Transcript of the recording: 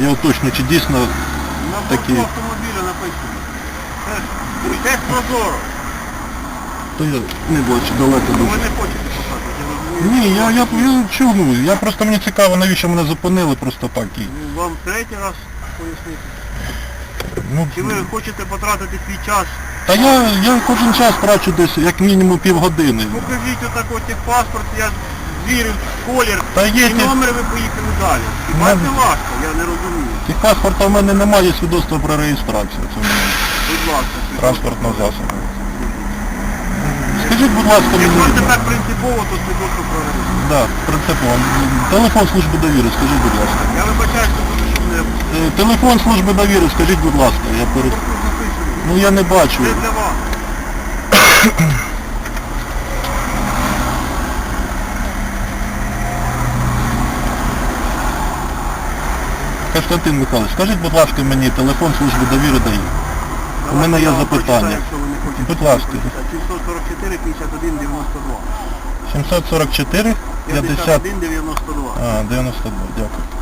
Я уточню, чи дійсно На Такі. борту автомобіля написано. Тест- Тест прозоро. то я не бачу далеко Ну, дуже. Ви не хочете я розумію. Ні, я, я, я чому? Я просто мені цікаво, навіщо мене зупинили просто так і. Ну, Вам третій раз пояснити. Ну, Чи ви хочете потратити свій час? та я, я кожен час трачу десь як мінімум півгодини. Покажіть отак як паспорт, я звірив колір Та є і ті- номер ви поїхали далі. Хіба це важко, я не розумію. Тих паспорта в мене немає свідоцтва про реєстрацію. Це в мене Будь ласка. транспортного засобу. Скажіть, будь ласка, Якщо мені. принципово, то свідоцтво про реєстрацію. Да, принципово. Телефон служби довіри, скажіть, будь ласка. Я вибачаюсь, що дуже шумне. Е, Телефон служби довіри, скажіть, будь ласка, я перед... Ну я не бачу. Це для вас. Константин Михайлович, скажіть, будь ласка, мені телефон служби довіри дає. У мене є запитання. Будь ласка. 744 51 92. 744 50... 51 92. А, 92, дякую.